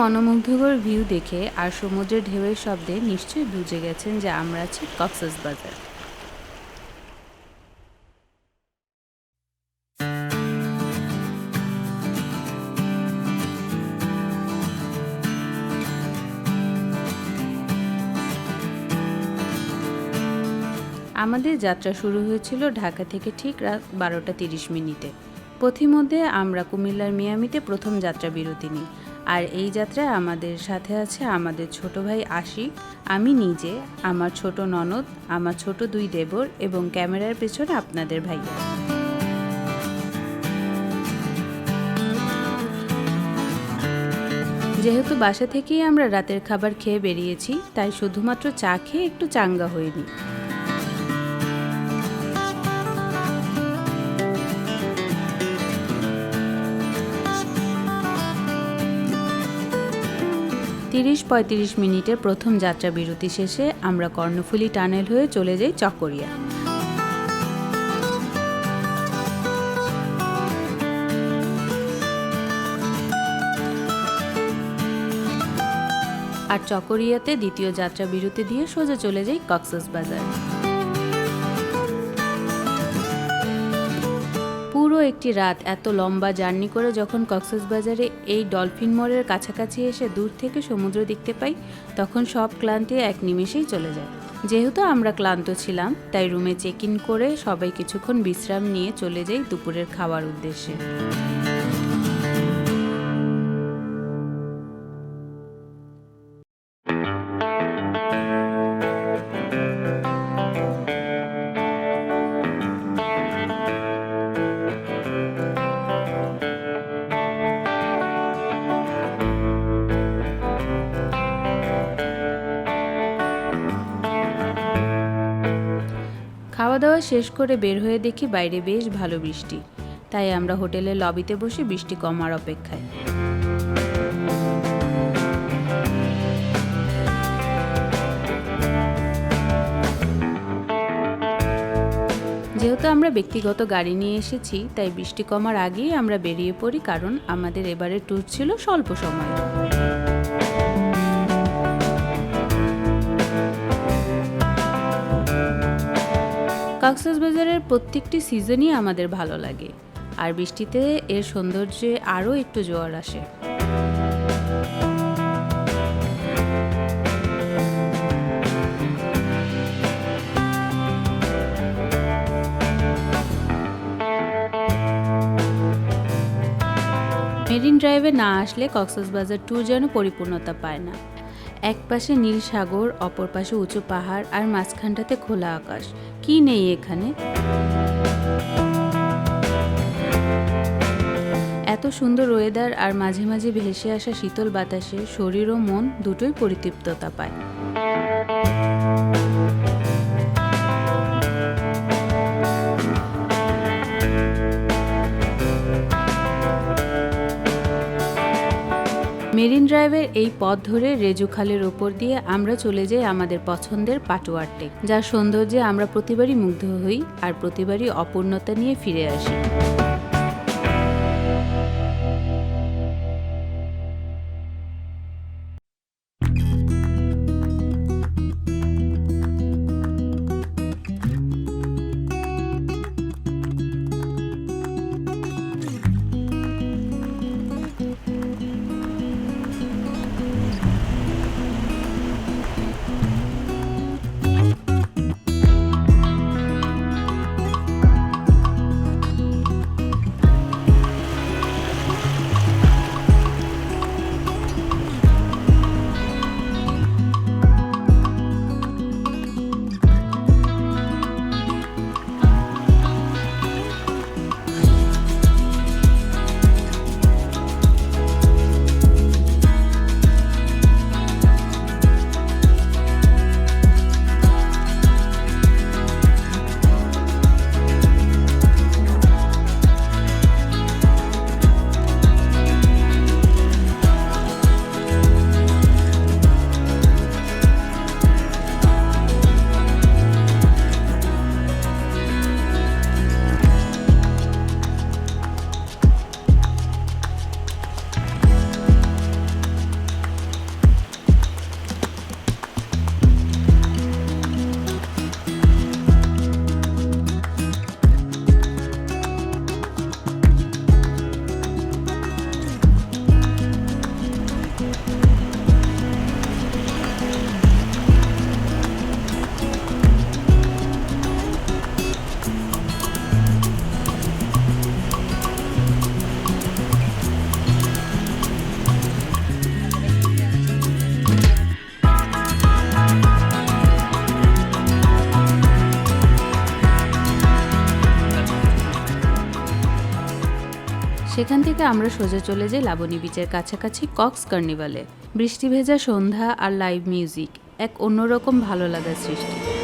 মনোমুগ্ধকর ভিউ দেখে আর সমুদ্রের ঢেউয়ের শব্দে নিশ্চয়ই বুঝে গেছেন যে আমরা আছি কক্সেস বাজার। আমাদের যাত্রা শুরু হয়েছিল ঢাকা থেকে ঠিক রাত বারোটা তিরিশ মিনিটে। পথিমধ্যে আমরা কুমিল্লার মিয়ামিতে প্রথম যাত্রা বিরতি নিই। আর এই যাত্রায় আমাদের সাথে আছে আমাদের ছোট ভাই আশিক, আমি নিজে, আমার ছোট ননদ, আমার ছোট দুই দেবর এবং ক্যামেরার পেছনে আপনাদের ভাইয়া। যেহেতু বাসা থেকেই আমরা রাতের খাবার খেয়ে বেরিয়েছি, তাই শুধুমাত্র চা খেয়ে একটু চাঙ্গা হয়নি তিরিশ পঁয়ত্রিশ মিনিটের প্রথম যাত্রা বিরতি শেষে আমরা কর্ণফুলি টানেল হয়ে চলে যাই চকরিয়া। আর চকরিয়াতে দ্বিতীয় যাত্রা বিরতি দিয়ে সোজা চলে যাই কক্সেস বাজার একটি রাত এত লম্বা জার্নি করে যখন কক্সবাজারে এই ডলফিন মোড়ের কাছাকাছি এসে দূর থেকে সমুদ্র দেখতে পাই, তখন সব ক্লান্তি এক নিমেষেই চলে যায়। যেহেতু আমরা ক্লান্ত ছিলাম, তাই রুমে চেক ইন করে সবাই কিছুক্ষণ বিশ্রাম নিয়ে চলে যাই দুপুরের খাওয়ার উদ্দেশ্যে। খাওয়া দাওয়া শেষ করে বের হয়ে দেখি বাইরে বেশ ভালো বৃষ্টি। তাই আমরা হোটেলের লবিতে বসে বৃষ্টি কমার অপেক্ষায়। যেহেতু আমরা ব্যক্তিগত গাড়ি নিয়ে এসেছি, তাই বৃষ্টি কমার আগেই আমরা বেরিয়ে পড়ি কারণ আমাদের এবারের ট্যুর ছিল স্বল্প সময়। কক্সবাজারের প্রত্যেকটি সিজনই আমাদের ভালো লাগে। আর বৃষ্টিতে এর সৌন্দর্যে আরও একটু জোয়ার আসে। মেরিন ড্রাইভে না আসলে কক্সবাজার ট্যুর যেন পরিপূর্ণতা পায় না। এক পাশে নীল সাগর, অপর পাশে উঁচু পাহাড় আর মাঝখানটাতে খোলা আকাশ। কি নেই এখানে? এত সুন্দর ওয়েদার আর মাঝে মাঝে ভেসে আসা শীতল বাতাসে শরীর ও মন দুটোই পরিতৃপ্ততা পায়। মেরিন ড্রাইভের এই পথ ধরে রেজুখালের ওপর দিয়ে আমরা চলে যাই আমাদের পছন্দের পাটুয়ার টেক যার সৌন্দর্যে আমরা প্রতিবারই মুগ্ধ হই আর প্রতিবারই অপূর্ণতা নিয়ে ফিরে আসি। সেখান থেকে আমরা সোজা চলে যাই লাবণী বিচের কাছাকাছি কক্স কার্নিভালে। বৃষ্টি ভেজা সন্ধ্যা আর লাইভ মিউজিক এক অন্যরকম ভালো লাগার সৃষ্টি।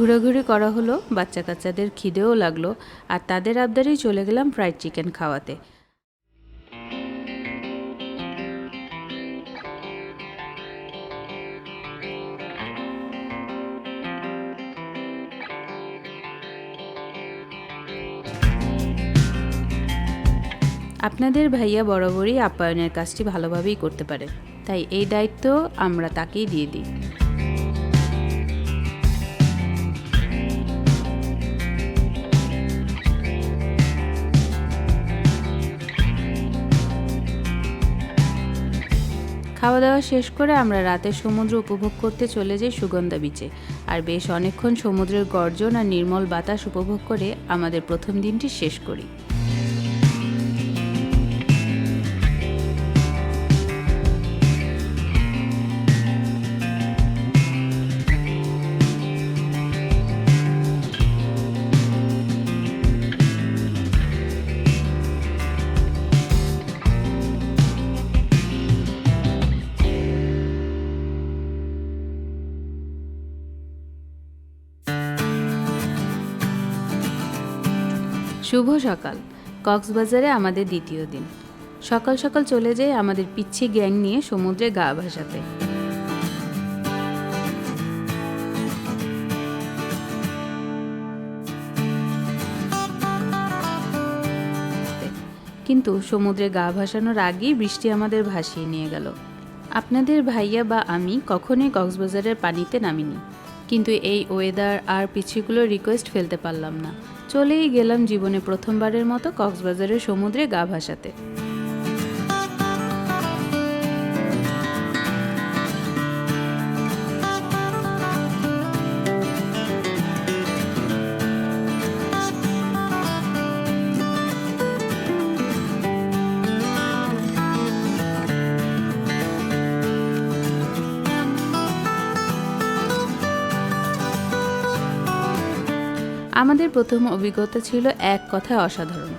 ঘোরাঘুরি করা হলো বাচ্চা কাচ্চাদের খিদেও লাগল, আর তাদের আবদারেই চলে গেলাম ফ্রাইড চিকেন খাওয়াতে। আপনাদের ভাইয়া বরাবরই আপ্যায়নের কাজটি ভালোভাবেই করতে পারে, তাই এই দায়িত্ব আমরা তাকেই দিয়ে দিই। খাওয়া দাওয়া শেষ করে আমরা রাতের সমুদ্র উপভোগ করতে চলে যাই সুগন্ধা বিচে আর বেশ অনেকক্ষণ সমুদ্রের গর্জন আর নির্মল বাতাস উপভোগ করে আমাদের প্রথম দিনটি শেষ করি। শুভ সকাল। কক্সবাজারে আমাদের দ্বিতীয় দিন। সকাল সকাল চলে যাই আমাদের পিচ্ছি গ্যাং নিয়ে সমুদ্রে গা ভাসাতে। কিন্তু সমুদ্রে গা ভাসানোর আগেই বৃষ্টি আমাদের ভাসিয়ে নিয়ে গেল। আপনাদের ভাইয়া বা আমি কখনোই কক্সবাজারের পানিতে নামিনি। কিন্তু এই ওয়েদার আর পিছিগুলোর রিকোয়েস্ট ফেলতে পারলাম না। চলেই গেলাম জীবনে প্রথমবারের মতো কক্সবাজারের সমুদ্রে গা ভাসাতে। আমাদের প্রথম অভিজ্ঞতা ছিল এক কথায় অসাধারণ।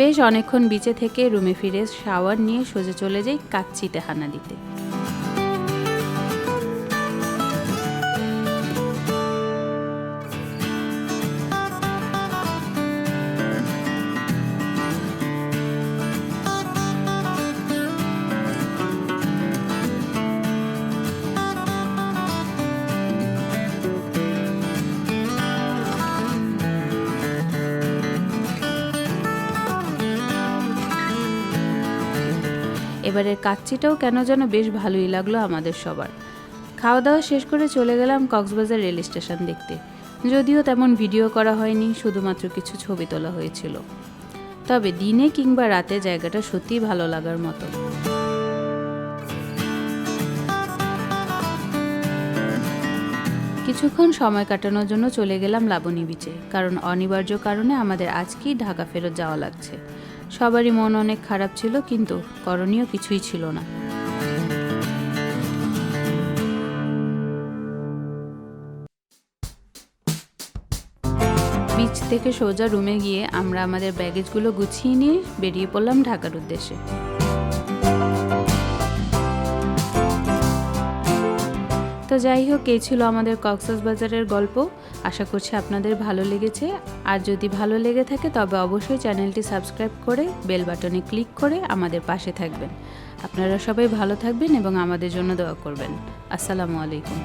বেশ অনেকক্ষণ বিচে থেকে রুমে ফিরে শাওয়ার নিয়ে সোজা চলে যাই কাচ্চিতে হানা দিতে। এবারের কাচ্চিটাও কেন যেন বেশ ভালোই লাগল আমাদের সবার। খাওয়া দাওয়া শেষ করে চলে গেলাম কক্সবাজার রেল স্টেশন দেখতে। যদিও তেমন ভিডিও করা হয়নি, শুধুমাত্র কিছু ছবি তোলা হয়েছিল। তবে দিনে কিংবা রাতে জায়গাটা সত্যিই ভালো লাগার মতো। কিছুক্ষণ সময় কাটানোর জন্য চলে গেলাম লাবণী বিচে কারণ অনিবার্য কারণে আমাদের আজকেই ঢাকা ফেরত যাওয়া লাগছে। সবারই মন অনেক খারাপ ছিল, কিন্তু করণীয় কিছুই ছিল না। বিচ থেকে সোজা রুমে গিয়ে আমরা আমাদের ব্যাগেজগুলো গুছিয়ে নিয়ে বেরিয়ে পড়লাম ঢাকার উদ্দেশ্যে। তো যাই হোক, এই ছিল আমাদের কক্সাস বাজারের গল্প। আশা করছি আপনাদের ভালো লেগেছে। আর যদি ভালো লেগে থাকে, তবে অবশ্যই চ্যানেলটি সাবস্ক্রাইব করে বেল বাটনে ক্লিক করে আমাদের পাশে থাকবেন। আপনারা সবাই ভালো থাকবেন এবং আমাদের জন্য দোয়া করবেন। আসসালামু আলাইকুম।